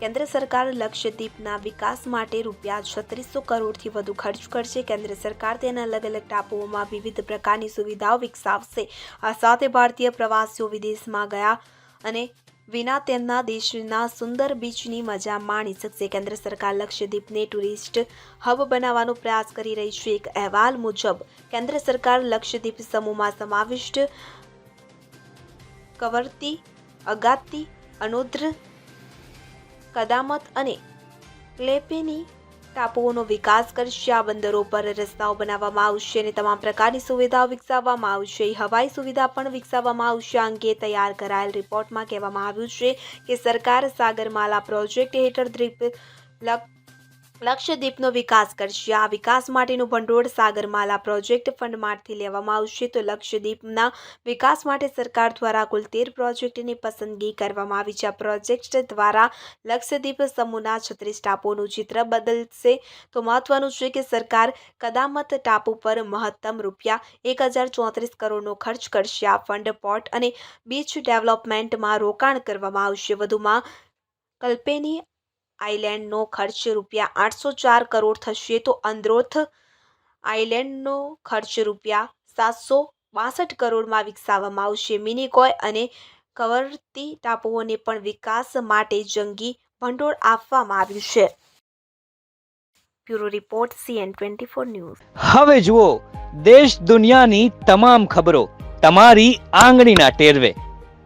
કેન્દ્ર સરકાર લક્ષદ્વીપના વિકાસ માટે રૂપિયા છત્રીસો કરોડથી વધુ ખર્ચ કરશે. કેન્દ્ર સરકાર તેના અલગ અલગ ટાપુઓમાં વિવિધ પ્રકારની સુવિધાઓ વિકસાવશે. આ સાથે ભારતીય પ્રવાસીઓ વિદેશમાં ગયા અને વિના તેમના દેશના સુંદર બીચની મજા માણી શકશે. કેન્દ્ર સરકાર લક્ષદ્વીપને ટુરિસ્ટ હબ બનાવવાનો પ્રયાસ કરી રહી છે. એક અહેવાલ મુજબ, કેન્દ્ર સરકાર લક્ષદ્વીપ સમૂહમાં સમાવિષ્ટ કવરતી, અગાતી, અનુદ્ર કદામત અને ક્લેપેની ટાપુઓનો વિકાસ કરશે. આ બંદરો પર રસ્તાઓ બનાવવામાં આવશે અને તમામ પ્રકારની સુવિધાઓ વિકસાવવામાં આવશે. હવાઈ સુવિધા પણ વિકસાવવામાં આવશે. અંગે તૈયાર કરાયેલ રિપોર્ટમાં કહેવામાં આવ્યું છે કે સરકાર સાગરમાલા પ્રોજેક્ટ હેઠળ દ્વીપ લક- લક્ષદ્વીપનો વિકાસ કરશે. આ વિકાસ માટેનું ભંડોળ સાગરમાલા પ્રોજેક્ટ ફંડમાંથી લેવામાં આવશે. તો લક્ષદ્વીપના વિકાસ માટે સરકાર દ્વારા કુલ તેર પ્રોજેક્ટની પસંદગી કરવામાં આવી છે. આ પ્રોજેક્ટ દ્વારા લક્ષદ્વીપ સમૂહના છત્રીસ ટાપુઓનું ચિત્ર બદલશે. તો મહત્વનું છે કે સરકાર કદામત ટાપુ પર મહત્તમ રૂપિયા એક હજાર ચોત્રીસ કરોડનો ખર્ચ કરશે. આ ફંડ પોર્ટ અને બીચ ડેવલપમેન્ટમાં રોકાણ કરવામાં આવશે. વધુમાં કલ્પેની આઇલેન્ડનો ખર્ચ રૂપિયા આઠસો ચાર કરોડ થશે, તો અંદ્રોથ આઇલેન્ડનો ખર્ચ રૂપિયા સાતસો બાસઠ કરોડમાં વિકસાવવામાં આવશે. મિનિકોય અને કવરતી ટાપુઓને પણ વિકાસ માટે જંગી ભંડોળ આપવામાં આવ્યું છે. Bureau report, CN twenty four news. હવે જુઓ, દેશ દુનિયાની તમામ ખબરો, તમારી આંગળીના ટેરવે.